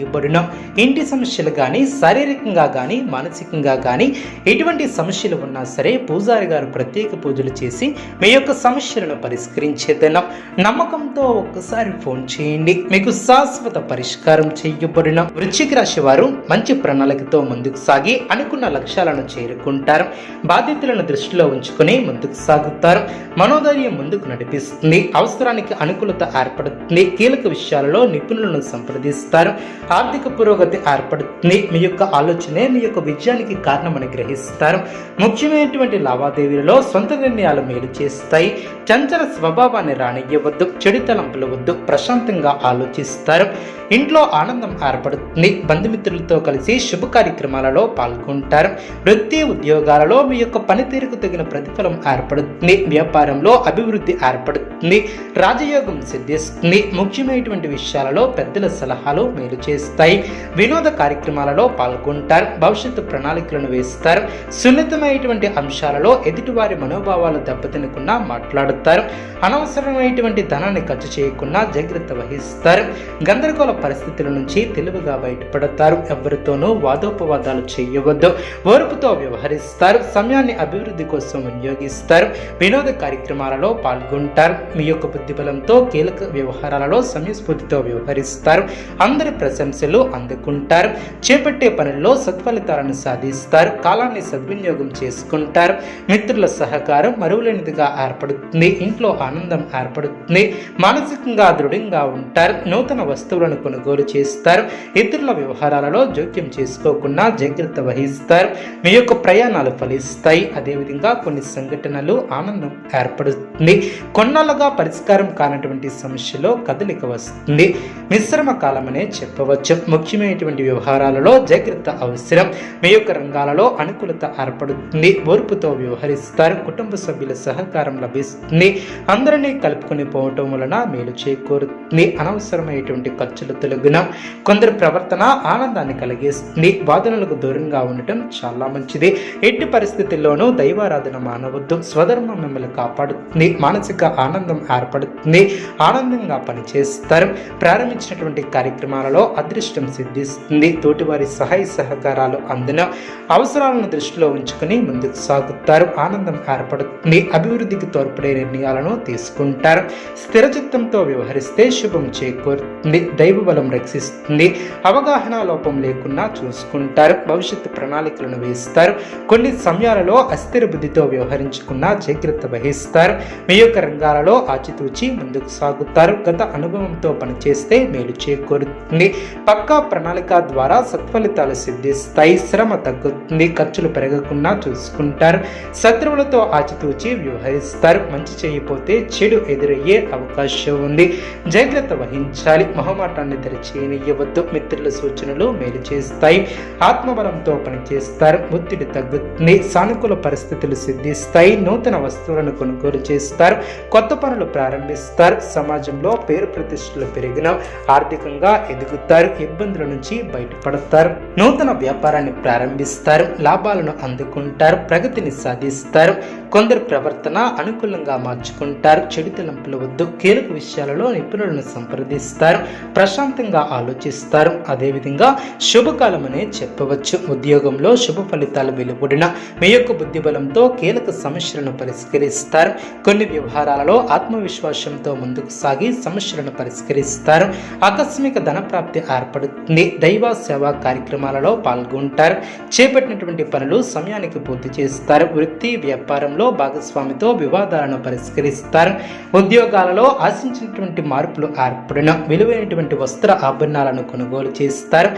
చేయబడిన. ఇంటి సమస్యలు కానీ శారీరకంగా కానీ మానసికంగా కానీ ఎటువంటి సమస్యలు ఉన్నా సరే పూజారి గారు ప్రత్యేక పూజలు చేసి మీ యొక్క సమస్యలను పరిష్కరించేదనం. నమ్మకంతో ఒక్కసారి ఫోన్ చేయండి. మీకు శాశ్వత పరిష్కారం చేయబడిన. వృశ్చిక రాశి వారు మంచి ప్రణాళికతో ముందుకు సాగి అనుకున్న లక్ష్యాలను చేరుకుంటారు. బాధ్యతలను దృష్టిలో ఉంచుకుని ముందుకు సాగుతారు. మనోధైర్యం ముందుకు నడిపిస్తుంది. అవసరానికి అనుకూలత ఏర్పడుతుంది. కీలక విషయాలలో నిపుణులను సంప్రదిస్తారు. ఆర్థిక పురోగతి ఏర్పడుతుంది. మీ యొక్క ఆలోచనే మీ యొక్క విజయానికి కారణమని గ్రహిస్తారు. ముఖ్యమైనటువంటి లావాదేవీలలో సొంత నిర్ణయాలు మేలు చేస్తాయి. చంచల స్వభావాన్ని రానియ్యవద్దు చెడు తలంపులు వద్దు ప్రశాంతంగా ఆలోచిస్తారు. ఇంట్లో ఆనందం ఏర్పడుతుంది. బంధుమిత్రులతో కలిసి శుభ కార్యక్రమాలలో పాల్గొంటారు. వృత్తి ఉద్యోగాలలో మీ యొక్క పనితీరుకు తగిన ప్రతిఫలం ఏర్పడుతుంది. వ్యాపారంలో అభివృద్ధి ఏర్పడుతుంది. రాజయోగం సిద్ధిస్తుంది. ముఖ్యమైనటువంటి విషయాలలో పెద్దల సలహాలు మేలు చేస్తారు చేస్తాయి. వినోద కార్యక్రమాలలో పాల్గొంటారు. భవిష్యత్తు ప్రణాళికలను వేస్తారు. సున్నితమైనటువంటి అంశాలలో ఎదుటివారి మనోభావాలు దెబ్బతినకుండా మాట్లాడుతారు. అనవసరమైనటువంటి ధనాన్ని ఖర్చు చేయకుండా జాగ్రత్త వహిస్తారు. గందరగోళ పరిస్థితుల నుంచి తెలివిగా బయటపడతారు. ఎవరితోనూ వాదోపవాదాలు చేయవద్దు. ఓర్పుతో వ్యవహరిస్తారు. సమయాన్ని అభివృద్ధి కోసం వినియోగిస్తారు. వినోద కార్యక్రమాలలో పాల్గొంటారు. మీ యొక్క బుద్ధిబలంతో కీలక వ్యవహారాలలో సమయస్ఫూర్తితో వ్యవహరిస్తారు. అందరి ప్రశంసలు అందుకుంటారు. చేపట్టే పనుల్లో సత్ఫలితాలను సాధిస్తారు. కాలాన్ని సద్వినియోగం చేసుకుంటారు. మిత్రుల సహకారం మరువులేనిదిగా ఏర్పడుతుంది. ఇంట్లో ఆనందం ఏర్పడుతుంది. మానసికంగా దృఢంగా ఉంటారు. నూతన వస్తువులను కొనుగోలు చేస్తారు. ఇతరుల వ్యవహారాలలో జోక్యం చేసుకోకుండా జాగ్రత్త వహిస్తారు. మీ యొక్క ప్రయాణాలు ఫలిస్తాయి. అదేవిధంగా కొన్ని సంఘటనలు ఆనందం ఏర్పడుతుంది. కొన్నాళ్ళుగా పరిష్కారం కానటువంటి సమస్యలో కదలిక వస్తుంది. మిశ్రమ కాలమనే చెప్పవచ్చు. ముఖ్యమైనటువంటి వ్యవహారాలలో జాగ్రత్త అవసరం. మీ యొక్క రంగాలలో అనుకూలత ఏర్పడుతుంది. ఓర్పుతో వ్యవహరిస్తారు. కుటుంబ సభ్యుల సహకారం లభిస్తుంది. అందరినీ కలుపుకొని పోవటం వలన మేలు చేకూరుతుంది. అనవసరమైనటువంటి ఖర్చులు తొలగిన కొందరు ప్రవర్తన ఆనందాన్ని కలిగిస్తుంది. వాదనలకు దూరంగా ఉండటం చాలా మంచిది. ఎట్టి పరిస్థితుల్లోనూ దైవారాధన మానవద్దు. స్వధర్మం మిమ్మల్ని కాపాడుతుంది. మానసిక ఆనందం ఏర్పడుతుంది. ఆనందంగా పనిచేస్తారు. ప్రారంభించినటువంటి కార్యక్రమాలలో అదృష్టం సిద్ధిస్తుంది. తోటివారి సహాయ సహకారాలు అందున అవసరాలను దృష్టిలో ఉంచుకుని ముందుకు సాగుతారు. ఆనందం ఏర్పడుతుంది. అభివృద్ధికి తోడ్పడే నిర్ణయాలను తీసుకుంటారు. స్థిరచిత్తంతో వ్యవహరిస్తే శుభం చేకూరుతుంది. దైవ బలం రక్షిస్తుంది. అవగాహన లోపం లేకుండా చూసుకుంటారు. భవిష్యత్తు ప్రణాళికలను వేస్తారు. కొన్ని సమయాలలో అస్థిర బుద్ధితో వ్యవహరించుకున్న జాగ్రత్త వహిస్తారు. మీ యొక్క రంగాలలో ఆచితూచి ముందుకు సాగుతారు. గత అనుభవంతో పనిచేస్తే మేలు చేకూరుతుంది. పక్కా ప్రణాళిక ద్వారా సత్ఫలితాలు సిద్ధిస్తాయి శ్రమ తగ్గుతుంది ఖర్చులు పెరగకుండా చూసుకుంటారు. శత్రువులతో ఆచితూచి వ్యవహరిస్తారు. మంచి చేయకపోతే చెడు ఎదురయ్యే అవకాశం ఉంది. జాగ్రత్త వహించాలి. మొహమాటాన్ని తెరచేయనివ్వద్దు మిత్రుల సూచనలు మేలు చేస్తాయి. ఆత్మబలంతో పనిచేస్తారు. ఒత్తిడి తగ్గుతుంది. సానుకూల పరిస్థితులు సిద్ధిస్తాయి నూతన వస్తువులను కొనుగోలు చేస్తారు. కొత్త పనులు ప్రారంభిస్తారు. సమాజంలో పేరు ప్రతిష్టలు పెరిగిన ఆర్థికంగా ఎదుగుతారు. ఇబ్బందుల నుంచి బయటపడతారు. నూతన వ్యాపారాన్ని ప్రారంభిస్తారు. లాభాలను అందుకుంటారు. ప్రగతిని సాధిస్తారు. కొందరు ప్రవర్తన అనుకూలంగా మార్చుకుంటారు. చెడు తలంపులు వద్దు. కీలక విషయాలలో నిపుణులను సంప్రదిస్తారు. ప్రశాంతంగా ఆలోచిస్తారు. అదేవిధంగా శుభకాలం అనే చెప్పవచ్చు. ఉద్యోగంలో శుభ ఫలితాలు వెలువడిన మీ యొక్క బుద్ధిబలంతో కీలక సమస్యలను పరిష్కరిస్తారు. కొన్ని వ్యవహారాలలో ఆత్మవిశ్వాసంతో ముందుకు సాగి సమస్యలను పరిష్కరిస్తారు. ఆకస్మిక ధన ప్రాప్తి ఏర్పడుతుంది. దైవ సేవా కార్యక్రమాలలో పాల్గొంటారు. చేపట్టినటువంటి పనులు సమయానికి పూర్తి చేస్తారు. వృత్తి వ్యాపారంలో భాగస్వామితో వివాదాలను పరిష్కరిస్తారు. ఉద్యోగాలలో ఆశించినటువంటి మార్పులు ఏర్పడిన. విలువైనటువంటి వస్త్ర ఆభరణాలను కొనుగోలు చేస్తారు.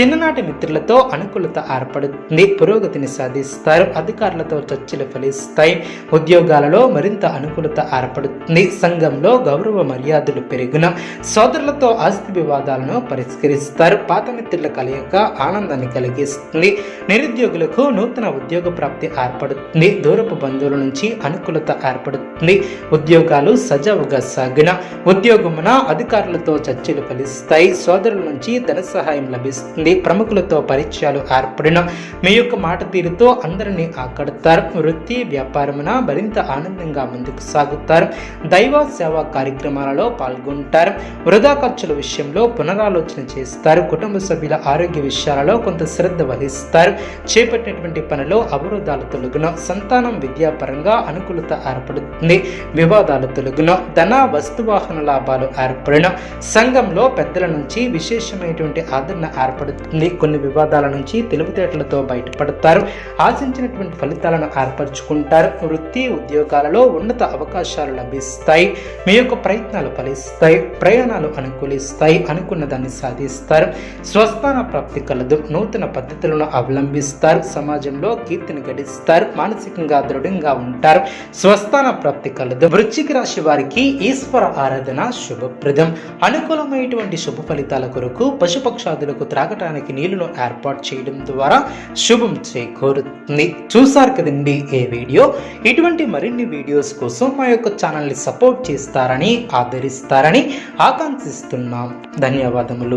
చిన్ననాటి మిత్రులతో అనుకూలత ఏర్పడుతుంది. పురోగతిని సాధిస్తారు. అధికారులతో చర్చలు ఫలిస్తాయి. ఉద్యోగాలలో మరింత అనుకూలత ఏర్పడుతుంది. సంఘంలో గౌరవ మర్యాదలు పెరుగున. సోదరులతో ఆస్తి వివాదాలను పురస్కరిస్తారు పాత మిత్రుల కలయిక ఆనందాన్ని కలిగిస్తుంది. నిరుద్యోగులకు నూతన ఉద్యోగ ప్రాప్తి ఏర్పడుతుంది. దూరపు బంధువుల నుంచి అనుకూలత ఏర్పడుతుంది. ఉద్యోగాలు సజావుగా సాగిన ఉద్యోగమున అధికారులతో చర్చలు ఫలిస్తాయి. సోదరుల నుంచి ధన సహాయం లభిస్తుంది. ప్రముఖులతో పరిచయాలు ఏర్పడిన మీ యొక్క మాట తీరుతో అందరినీ ఆకడతారు. వృత్తి వ్యాపారమున మరింత ఆనందంగా ముందుకు సాగుతారు. దైవ సేవా కార్యక్రమాలలో పాల్గొంటారు. వృధా ఖర్చుల విషయంలో పునరాలోచన చేస్తారు. కుటుంబ సభ్యుల ఆరోగ్య విషయాలలో కొంత శ్రద్ధ వహిస్తారు. చేపట్టినటువంటి పనిలో అవరోధాలు తొలగున సంతానం విద్యాపరంగా అనుకూలత ఏర్పడుతుంది. వివాదాలు తొలగున ధన వస్తువాహన లాభాలు ఏర్పడిన సంఘంలో పెద్దల నుంచి విశేషమైనటువంటి ఆదరణ ఏర్పడుతుంది. కొన్ని వివాదాల నుంచి తెలివితేటలతో బయటపడతారు. ఆశించినటువంటి ఫలితాలను ఏర్పరచుకుంటారు. వృత్తి ఉద్యోగాలలో ఉన్నత అవకాశాలు లభిస్తాయి. మీ యొక్క ప్రయత్నాలు ఫలిస్తాయి. ప్రయాణాలు అనుకూలిస్తాయి. అనుకున్న దాన్ని సాధిస్తారు స్వస్థాన ప్రాప్తి కలదు. నూతన పద్ధతులను అవలంబిస్తారు. సమాజంలో కీర్తిని గడిస్తారు. మానసికంగా దృఢంగా ఉంటారు. స్వస్థాన ప్రాప్తి కలదు. వృశ్చిక రాశి వారికి ఈశ్వర ఆరాధన శుభప్రదం. అనుకూలమైనటువంటి శుభ ఫలితాల కొరకు పశుపక్షాదులకు త్రాగటానికి నీళ్ళను ఏర్పాటు చేయడం ద్వారా శుభం చేకూరుతుంది. చూసారు కదండి ఏ వీడియో? ఇటువంటి మరిన్ని వీడియోస్ కోసం మా యొక్క ఛానల్ని సపోర్ట్ చేస్తారని ఆదరిస్తారని ఆకాంక్షిస్తున్నాం. ధన్యవాదములు.